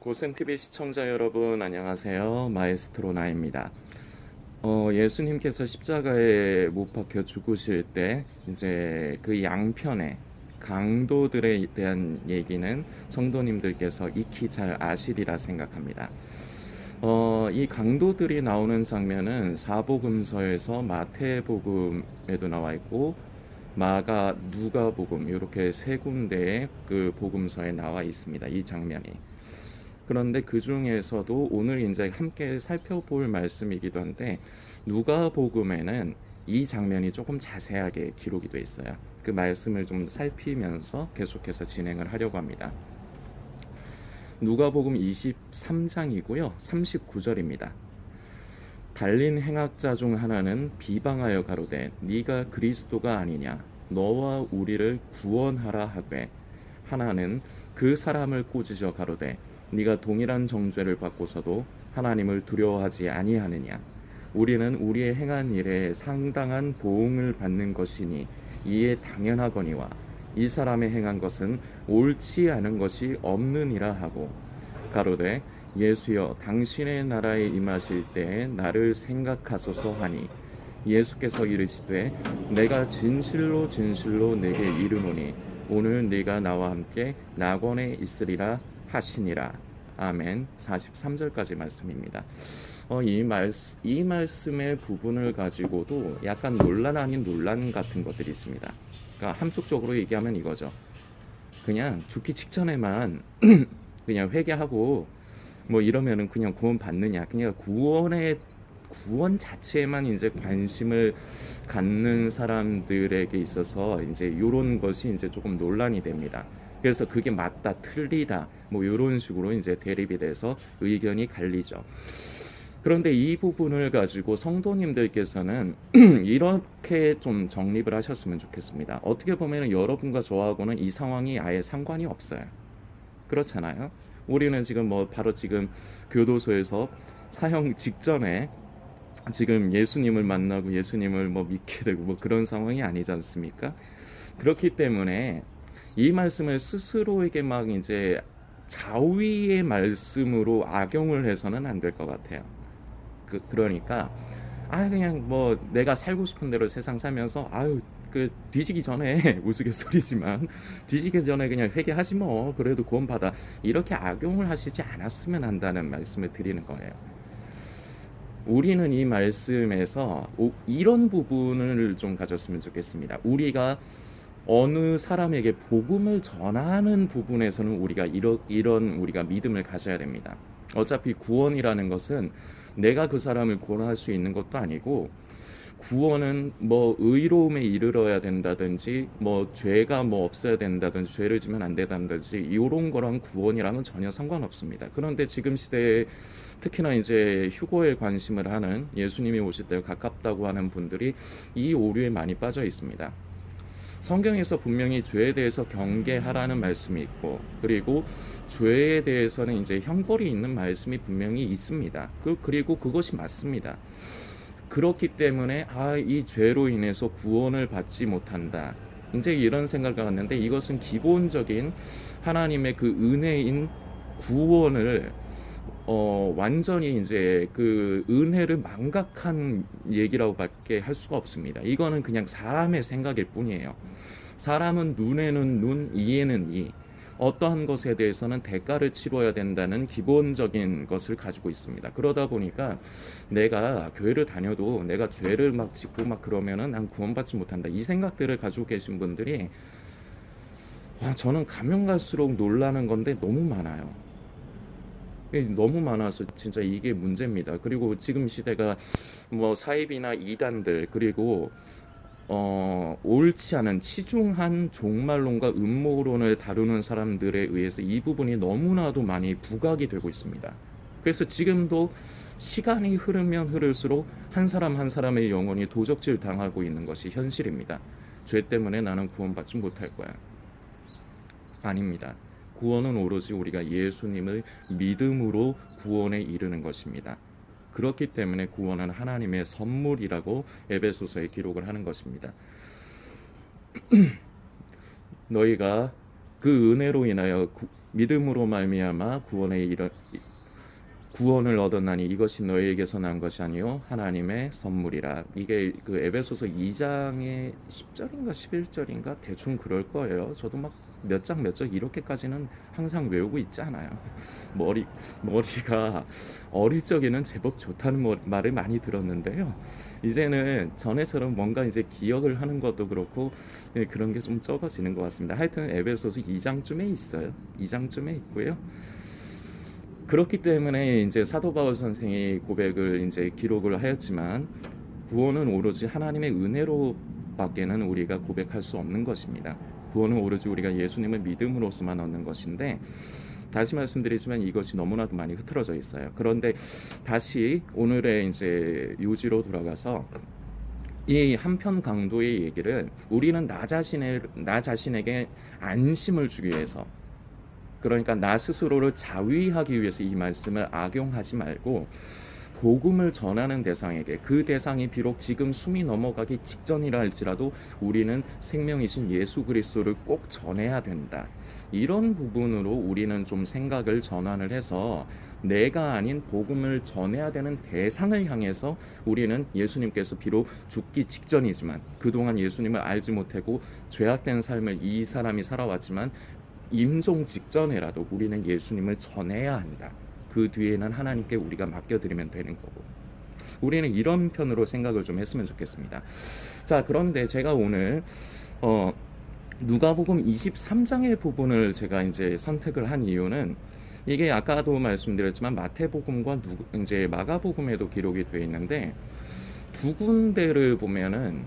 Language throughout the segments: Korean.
고센TV 시청자 여러분 안녕하세요. 마에스트로 나입니다. 어, 예수님께서 십자가에 못 박혀 죽으실 때 이제 그 양편의 강도들에 대한 얘기는 성도님들께서 익히 잘 아시리라 생각합니다. 어, 이 강도들이 나오는 장면은 사복음서에서 마태복음에도 나와 있고 마가 누가복음 이렇게 세 군데의 그 복음서에 나와 있습니다. 이 장면이. 그런데 그 중에서도 오늘 이제 함께 살펴볼 말씀이기도 한데 누가복음에는 이 장면이 조금 자세하게 기록이 돼 있어요. 그 말씀을 좀 살피면서 계속해서 진행을 하려고 합니다. 누가복음 23장이고요. 39절입니다. 달린 행악자 중 하나는 비방하여 가로되 네가 그리스도가 아니냐 너와 우리를 구원하라 하되 하나는 그 사람을 꾸짖어 가로되 네가 동일한 정죄를 받고서도 하나님을 두려워하지 아니하느냐? 우리는 우리의 행한 일에 상당한 보응을 받는 것이니 이에 당연하거니와 이 사람의 행한 것은 옳지 않은 것이 없느니라 하고 가로되 예수여 당신의 나라에 임하실 때에 나를 생각하소서 하니 예수께서 이르시되 내가 진실로 진실로 내게 이르노니 오늘 네가 나와 함께 낙원에 있으리라 하시니라. 아멘. 43절까지 말씀입니다. 어, 이, 말, 이 말씀의 부분을 가지고도 약간 논란 아닌 논란 같은 것들이 있습니다. 그러니까 함축적으로 얘기하면 이거죠. 그냥 죽기 직전에만 그냥 회개하고 뭐 이러면은 그냥 구원 받느냐. 그냥 구원의 구원 자체에만 이제 관심을 갖는 사람들에게 있어서 이제 이런 것이 이제 조금 논란이 됩니다. 그래서 그게 맞다 틀리다 뭐 이런 식으로 이제 대립이 돼서 의견이 갈리죠. 그런데 이 부분을 가지고 성도님들께서는 이렇게 좀 정립을 하셨으면 좋겠습니다. 어떻게 보면 여러분과 저하고는 이 상황이 아예 상관이 없어요. 그렇잖아요. 우리는 지금 뭐 바로 지금 교도소에서 사형 직전에 지금 예수님을 만나고 예수님을 뭐 믿게 되고 뭐 그런 상황이 아니지 않습니까? 그렇기 때문에 이 말씀을 스스로에게 막 이제 자위의 말씀으로 악용을 해서는 안 될 것 같아요. 그, 그러니까 아 그냥 뭐 내가 살고 싶은 대로 세상 살면서 아유 그 뒤지기 전에 우스갯소리지만 뒤지기 전에 그냥 회개하지 뭐 그래도 구원받아 이렇게 악용을 하시지 않았으면 한다는 말씀을 드리는 거예요. 우리는 이 말씀에서 오- 이런 부분을 좀 가졌으면 좋겠습니다. 우리가 어느 사람에게 복음을 전하는 부분에서는 우리가 이러, 이런 우리가 믿음을 가져야 됩니다. 어차피 구원이라는 것은 내가 그 사람을 구원할 수 있는 것도 아니고 구원은 뭐 의로움에 이르러야 된다든지 뭐 죄가 뭐 없어야 된다든지 죄를 지면 안 된다든지 이런 거랑 구원이랑은 전혀 상관없습니다. 그런데 지금 시대에 특히나 이제 휴고에 관심을 하는 예수님이 오실 때가 가깝다고 하는 분들이 이 오류에 많이 빠져 있습니다. 성경에서 분명히 죄에 대해서 경계하라는 말씀이 있고 그리고 죄에 대해서는 이제 형벌이 있는 말씀이 분명히 있습니다. 그 그리고 그것이 맞습니다. 그렇기 때문에 아 이 죄로 인해서 구원을 받지 못한다. 이제 이런 생각을 갖는데 이것은 기본적인 하나님의 그 은혜인 구원을 어 완전히 이제 그 은혜를 망각한 얘기라고밖에 할 수가 없습니다. 이거는 그냥 사람의 생각일 뿐이에요. 사람은 눈에는 눈, 이에는 이. 어떠한 것에 대해서는 대가를 치러야 된다는 기본적인 것을 가지고 있습니다. 그러다 보니까 내가 교회를 다녀도 내가 죄를 막 짓고 막 그러면은 난 구원받지 못한다. 이 생각들을 가지고 계신 분들이 와, 저는 가면 갈수록 놀라는 건데 너무 많아요. 너무 많아서 진짜 이게 문제입니다. 그리고 지금 시대가 뭐 사입이나 이단들 그리고 어, 옳지 않은 치중한 종말론과 음모론을 다루는 사람들에 의해서 이 부분이 너무나도 많이 부각이 되고 있습니다. 그래서 지금도 시간이 흐르면 흐를수록 한 사람 한 사람의 영혼이 도적질 당하고 있는 것이 현실입니다. 죄 때문에 나는 구원받지 못할 거야. 아닙니다. 구원은 오로지 우리가 예수님을 믿음으로 구원에 이르는 것입니다. 그렇기 때문에 구원은 하나님의 선물이라고 에베소서에 기록을 하는 것입니다. 너희가 그 은혜로 인하여 구- 믿음으로 말미암아 구원에 이르 구원을 얻었나니 이것이 너희에게서 난 것이 아니요 하나님의 선물이라. 이게 그 에베소서 2장의 10절인가 11절인가 대충 그럴 거예요. 저도 막 몇 장 몇 절 이렇게까지는 항상 외우고 있지 않아요. 머리 머리가 어릴 적에는 제법 좋다는 머- 말을 많이 들었는데요. 이제는 전에처럼 뭔가 이제 기억을 하는 것도 그렇고 예, 그런 게 좀 적어지는 것 같습니다. 하여튼 에베소서 2장쯤에 있어요. 2장쯤에 있고요. 그렇기 때문에 이제 사도 바울 선생이 고백을 이제 기록을 하였지만 구원은 오로지 하나님의 은혜로밖에는 우리가 고백할 수 없는 것입니다. 구원은 오로지 우리가 예수님을 믿음으로서만 얻는 것인데 다시 말씀드리지만 이것이 너무나도 많이 흐트러져 있어요. 그런데 다시 오늘의 이제 요지로 돌아가서 이 한편 강도의 얘기를 우리는 나 자신의 나 자신에게 안심을 주기 위해서 그러니까 나 스스로를 자위하기 위해서 이 말씀을 악용하지 말고 복음을 전하는 대상에게 그 대상이 비록 지금 숨이 넘어가기 직전이라 할지라도 우리는 생명이신 예수 그리스도를 꼭 전해야 된다. 이런 부분으로 우리는 좀 생각을 전환을 해서 내가 아닌 복음을 전해야 되는 대상을 향해서 우리는 예수님께서 비록 죽기 직전이지만 그동안 예수님을 알지 못하고 죄악된 삶을 이 사람이 살아왔지만 임종 직전에라도 우리는 예수님을 전해야 한다. 그 뒤에는 하나님께 우리가 맡겨드리면 되는 거고. 우리는 이런 편으로 생각을 좀 했으면 좋겠습니다. 자, 그런데 제가 오늘 어, 누가복음 23장의 부분을 제가 이제 선택을 한 이유는 이게 아까도 말씀드렸지만 마태복음과 누, 이제 마가복음에도 기록이 되어 있는데 두 군데를 보면은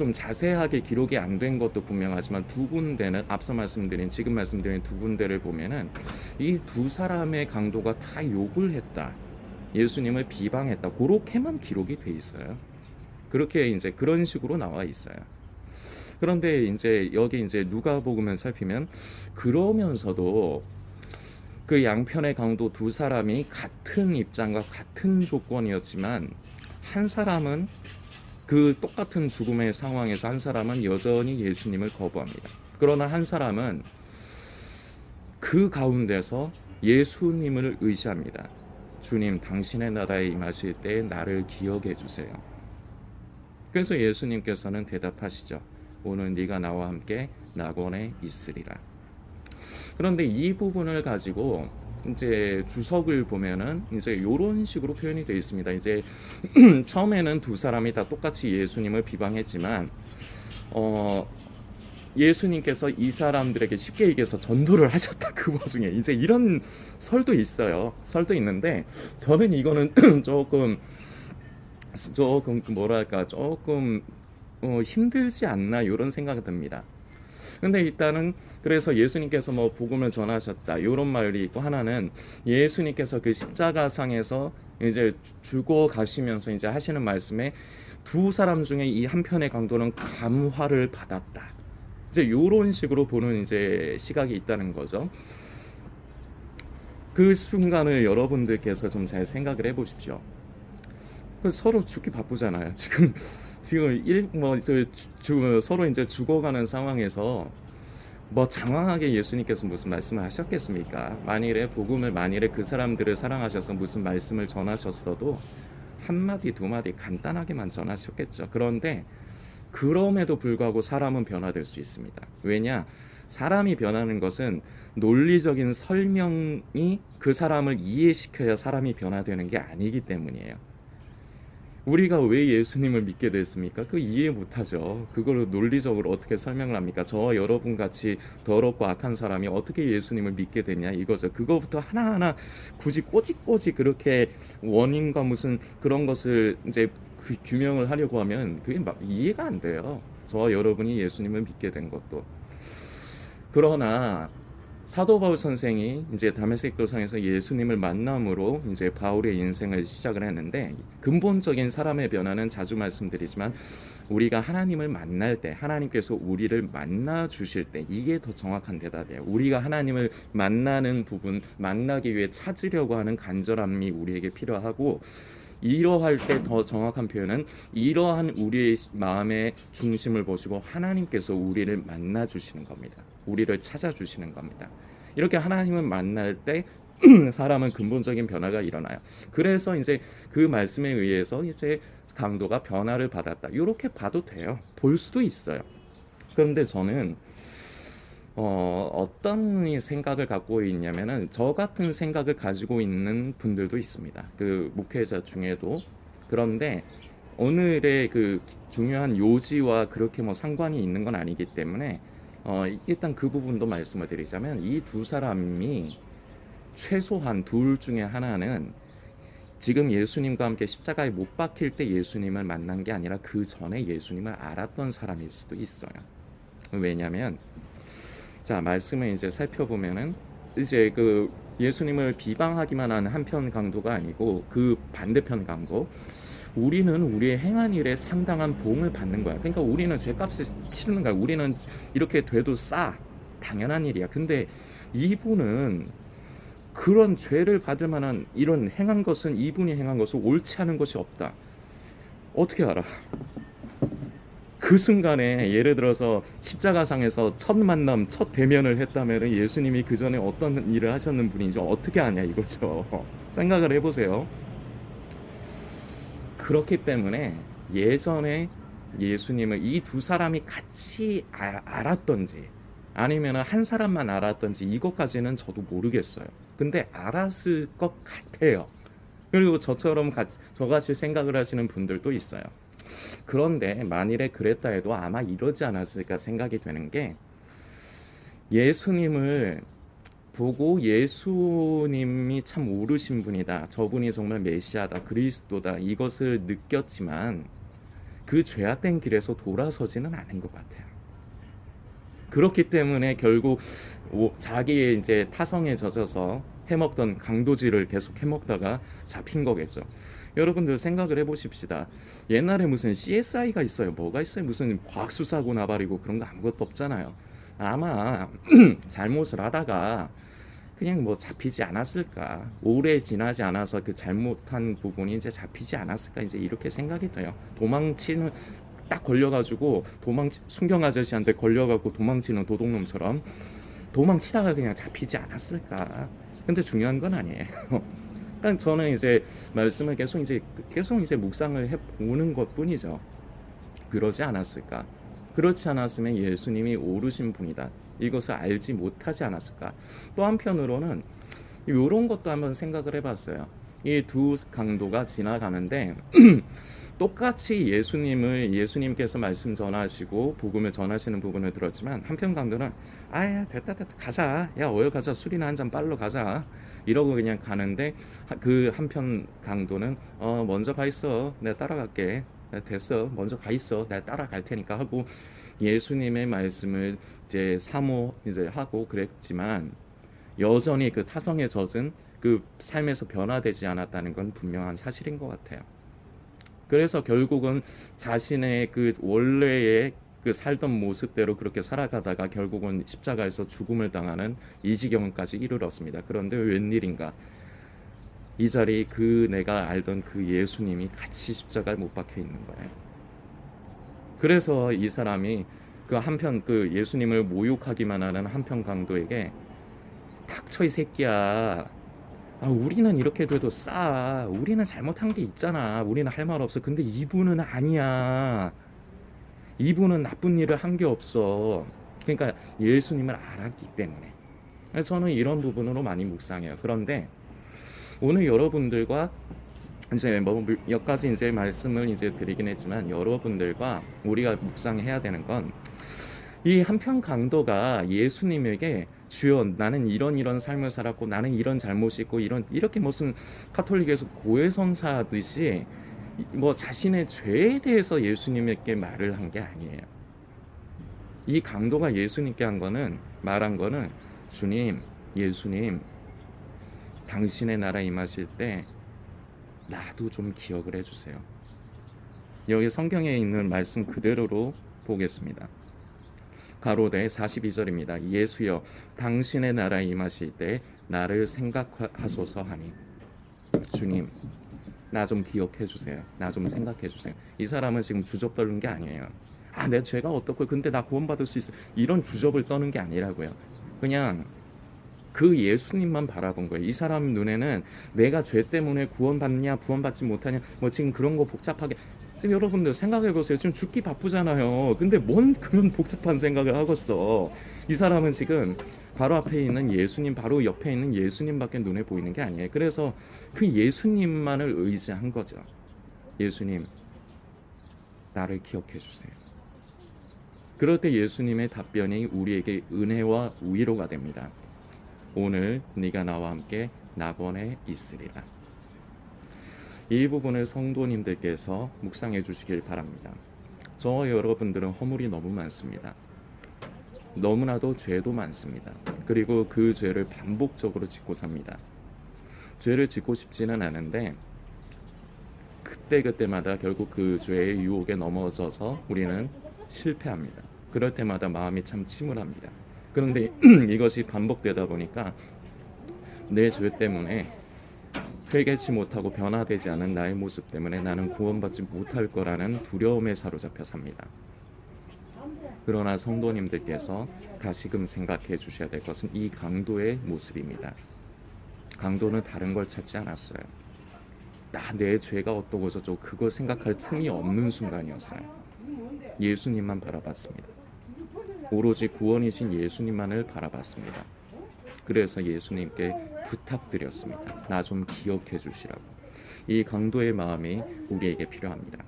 좀 자세하게 기록이 안 된 것도 분명하지만 두 군데는 앞서 말씀드린 지금 말씀드린 두 군데를 보면은 이 두 사람의 강도가 다 욕을 했다. 예수님을 비방했다. 그렇게만 기록이 돼 있어요. 그렇게 이제 그런 식으로 나와 있어요. 그런데 이제 여기 이제 누가복음을 살피면 그러면서도 그 양편의 강도 두 사람이 같은 입장과 같은 조건이었지만 한 사람은 그 똑같은 죽음의 상황에서 한 사람은 여전히 예수님을 거부합니다. 그러나 한 사람은 그 가운데서 예수님을 의지합니다. 주님, 당신의 나라에 임하실 때 나를 기억해 주세요. 그래서 예수님께서는 대답하시죠. 오늘 네가 나와 함께 낙원에 있으리라. 그런데 이 부분을 가지고 이제 주석을 보면은 이제 이런 식으로 표현이 되어 있습니다. 이제 처음에는 두 사람이 다 똑같이 예수님을 비방했지만 어 예수님께서 이 사람들에게 쉽게 얘기해서 전도를 하셨다 그 와중에 이제 이런 설도 있어요. 설도 있는데 저는 이거는 조금 조금 뭐랄까 조금 어, 힘들지 않나 이런 생각이 듭니다. 근데 일단은 그래서 예수님께서 뭐 복음을 전하셨다 이런 말이 있고 하나는 예수님께서 그 십자가상에서 이제 죽어 가시면서 이제 하시는 말씀에 두 사람 중에 이 한 편의 강도는 감화를 받았다. 이제 이런 식으로 보는 이제 시각이 있다는 거죠. 그 순간을 여러분들께서 좀 잘 생각을 해보십시오. 그 서로 죽기 바쁘잖아요. 지금 지금 일뭐저 서로 이제 죽어가는 상황에서 뭐 장황하게 예수님께서 무슨 말씀을 하셨겠습니까? 만일에 복음을 만일에 그 사람들을 사랑하셔서 무슨 말씀을 전하셨어도 한 마디 두 마디 간단하게만 전하셨겠죠. 그런데 그럼에도 불구하고 사람은 변화될 수 있습니다. 왜냐? 사람이 변하는 것은 논리적인 설명이 그 사람을 이해시켜야 사람이 변화되는 게 아니기 때문이에요. 우리가 왜 예수님을 믿게 됐습니까? 그 이해 못하죠. 그걸 논리적으로 어떻게 설명을 합니까? 저와 여러분 같이 더럽고 악한 사람이 어떻게 예수님을 믿게 됐냐 이거죠. 그거부터 하나하나 굳이 꼬집꼬집 그렇게 원인과 무슨 그런 것을 이제 그 규명을 하려고 하면 그게 막 이해가 안 돼요. 저와 여러분이 예수님을 믿게 된 것도. 그러나 사도 바울 선생이 이제 다메섹 도상에서 예수님을 만남으로 이제 바울의 인생을 시작을 했는데 근본적인 사람의 변화는 자주 말씀드리지만 우리가 하나님을 만날 때 하나님께서 우리를 만나 주실 때 이게 더 정확한 대답이에요. 우리가 하나님을 만나는 부분 만나기 위해 찾으려고 하는 간절함이 우리에게 필요하고 이러할 때 더 정확한 표현은 이러한 우리의 마음의 중심을 보시고 하나님께서 우리를 만나 주시는 겁니다. 우리를 찾아 주시는 겁니다. 이렇게 하나님을 만날 때 사람은 근본적인 변화가 일어나요. 그래서 이제 그 말씀에 의해서 이제 강도가 변화를 받았다. 이렇게 봐도 돼요. 볼 수도 있어요. 그런데 저는 어, 어떤 이 생각을 갖고 있냐면은 저 같은 생각을 가지고 있는 분들도 있습니다. 그 목회자 중에도 그런데 오늘의 그 중요한 요지와 그렇게 뭐 상관이 있는 건 아니기 때문에 어, 일단 그 부분도 말씀을 드리자면 이 두 사람이 최소한 둘 중에 하나는 지금 예수님과 함께 십자가에 못 박힐 때 예수님을 만난 게 아니라 그 전에 예수님을 알았던 사람일 수도 있어요. 왜냐하면 자 말씀을 이제 살펴보면은 이제 그 예수님을 비방하기만 한 한편 강도가 아니고 그 반대편 강도 우리는 우리의 행한 일에 상당한 보응을 받는 거야. 그러니까 우리는 죄값을 치르는 거야. 우리는 이렇게 돼도 싸 당연한 일이야. 근데 이분은 그런 죄를 받을 만한 이런 행한 것은 이분이 행한 것은 옳지 않은 것이 없다. 어떻게 알아? 그 순간에 예를 들어서 십자가상에서 첫 만남, 첫 대면을 했다면 예수님이 그 전에 어떤 일을 하셨는 분인지 어떻게 아냐 이거죠. 생각을 해보세요. 그렇기 때문에 예전에 예수님을 이 두 사람이 같이 아- 알았던지 아니면 한 사람만 알았던지 이것까지는 저도 모르겠어요. 근데 알았을 것 같아요. 그리고 저처럼 같이, 저같이 생각을 하시는 분들도 있어요. 그런데 만일에 그랬다 해도 아마 이러지 않았을까 생각이 되는 게 예수님을 보고 예수님이 참 오르신 분이다. 저분이 정말 메시아다. 그리스도다. 이것을 느꼈지만 그 죄악된 길에서 돌아서지는 않은 것 같아요. 그렇기 때문에 결국 오- 자기의 이제 타성에 젖어서 해먹던 강도질을 계속 해먹다가 잡힌 거겠죠. 여러분들 생각을 해보십시다. 옛날에 무슨 CSI가 있어요. 뭐가 있어요? 무슨 과학수사고 나발이고 그런 거 아무것도 없잖아요. 아마 잘못을 하다가 그냥 뭐 잡히지 않았을까. 오래 지나지 않아서 그 잘못한 부분이 이제 잡히지 않았을까. 이제 이렇게 생각이 돼요. 도망치는 딱 걸려가지고 도망 순경 아저씨한테 걸려가고 도망치는 도둑놈처럼 도망치다가 그냥 잡히지 않았을까. 근데 중요한 건 아니에요. 일단 저는 이제 말씀을 계속 이제 계속 이제 묵상을 해 보는 것뿐이죠. 그러지 않았을까? 그렇지 않았으면 예수님이 오르신 분이다. 이것을 알지 못하지 않았을까? 또 한편으로는 이런 것도 한번 생각을 해봤어요. 이 두 강도가 지나가는데 똑같이 예수님을 예수님께서 말씀 전하시고 복음을 전하시는 부분을 들었지만 한편 강도는 아야 됐다 됐다 가자 야 어여 가자 술이나 한 잔 빨러 가자 이러고 그냥 가는데 하- 그 한편 강도는 어 먼저 가 있어. 내가 따라갈게. 야, 됐어. 먼저 가 있어. 내가 따라갈 테니까. 하고 예수님의 말씀을 이제 사모 이제 하고 그랬지만 여전히 그 타성에 젖은 그 삶에서 변화되지 않았다는 건 분명한 사실인 것 같아요. 그래서 결국은 자신의 그 원래의 그 살던 모습대로 그렇게 살아가다가 결국은 십자가에서 죽음을 당하는 이 지경까지 이르렀습니다. 그런데 웬일인가? 이 자리에 그 내가 알던 그 예수님이 같이 십자가에 못 박혀 있는 거예요. 그래서 이 사람이 그 한편 그 예수님을 모욕하기만 하는 한편 강도에게 닥쳐 이 새끼야. 아, 우리는 이렇게 돼도 싸. 우리는 잘못한 게 있잖아. 우리는 할 말 없어. 근데 이분은 아니야. 이분은 나쁜 일을 한 게 없어. 그러니까 예수님을 알았기 때문에. 저는 이런 부분으로 많이 묵상해요. 그런데 오늘 여러분들과 이제 뭐 몇 가지 이제 말씀을 이제 드리긴 했지만 여러분들과 우리가 묵상해야 되는 건 이 한편 강도가 예수님에게 주여 나는 이런 이런 삶을 살았고 나는 이런 잘못이 있고 이런 이렇게 무슨 카톨릭에서 고해성사하듯이 이- 뭐 자신의 죄에 대해서 예수님에게 말을 한 게 아니에요. 이 강도가 예수님께 한 거는 말한 거는 주님, 예수님, 당신의 나라 임하실 때 나도 좀 기억을 해주세요. 여기 성경에 있는 말씀 그대로로 보겠습니다. 가로대 42절입니다. 예수여 당신의 나라에 임하실 때 나를 생각하소서 하니 주님 나 좀 기억해 주세요. 나 좀 생각해 주세요. 이 사람은 지금 주접 떨는 게 아니에요. 아, 내 죄가 어떻고 근데 나 구원받을 수 있어. 이런 주접을 떠는 게 아니라고요. 그냥 그 예수님만 바라본 거예요. 이 사람 눈에는 내가 죄 때문에 구원받냐, 구원받지 못하냐, 뭐 지금 그런 거 복잡하게. 지금 여러분들 생각해 보세요. 지금 죽기 바쁘잖아요. 근데 뭔 그런 복잡한 생각을 하겠어. 이 사람은 지금 바로 앞에 있는 예수님, 바로 옆에 있는 예수님밖에 눈에 보이는 게 아니에요. 그래서 그 예수님만을 의지한 거죠. 예수님, 나를 기억해 주세요. 그럴 때 예수님의 답변이 우리에게 은혜와 위로가 됩니다. 오늘 네가 나와 함께 낙원에 있으리라. 이 부분을 성도님들께서 묵상해 주시길 바랍니다. 저와 여러분들은 허물이 너무 많습니다. 너무나도 죄도 많습니다. 그리고 그 죄를 반복적으로 짓고 삽니다. 죄를 짓고 싶지는 않은데 그때 그때마다 결국 그 죄의 유혹에 넘어져서 우리는 실패합니다. 그럴 때마다 마음이 참 침울합니다. 그런데 이것이 반복되다 보니까 내 죄 때문에 회개치 못하고 변화되지 않은 나의 모습 때문에 나는 구원받지 못할 거라는 두려움에 사로잡혀 삽니다. 그러나 성도님들께서 다시금 생각해 주셔야 될 것은 이 강도의 모습입니다. 강도는 다른 걸 찾지 않았어요. 나 내 죄가 어떠고 저쩌고 그걸 생각할 틈이 없는 순간이었어요. 예수님만 바라봤습니다. 오로지 구원이신 예수님만을 바라봤습니다. 그래서 예수님께 부탁드렸습니다. 나 좀 기억해 주시라고. 이 강도의 마음이 우리에게 필요합니다.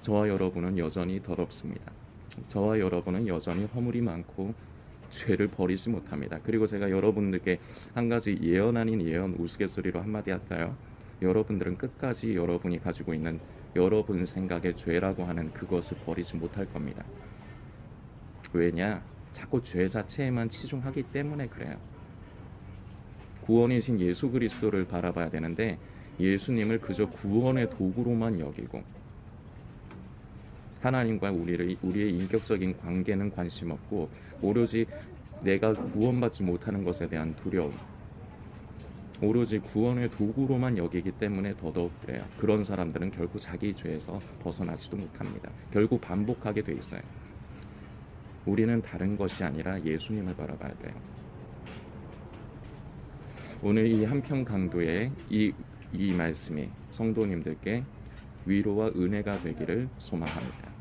저와 여러분은 여전히 더럽습니다. 저와 여러분은 여전히 허물이 많고 죄를 버리지 못합니다. 그리고 제가 여러분들께 한 가지 예언 아닌 예언 우스갯소리로 한마디 할까요? 여러분들은 끝까지 여러분이 가지고 있는 여러분 생각의 죄라고 하는 그것을 버리지 못할 겁니다. 왜냐? 자꾸 죄 자체에만 치중하기 때문에 그래요. 구원이신 예수 그리스도를 바라봐야 되는데 예수님을 그저 구원의 도구로만 여기고 하나님과 우리를 우리의 인격적인 관계는 관심 없고 오로지 내가 구원받지 못하는 것에 대한 두려움 오로지 구원의 도구로만 여기기 때문에 더더욱 그래요. 그런 사람들은 결국 자기 죄에서 벗어나지도 못합니다. 결국 반복하게 돼 있어요. 우리는 다른 것이 아니라 예수님을 바라봐야 돼요. 오늘 이 한편 강도의 이, 이 말씀이 성도님들께 위로와 은혜가 되기를 소망합니다.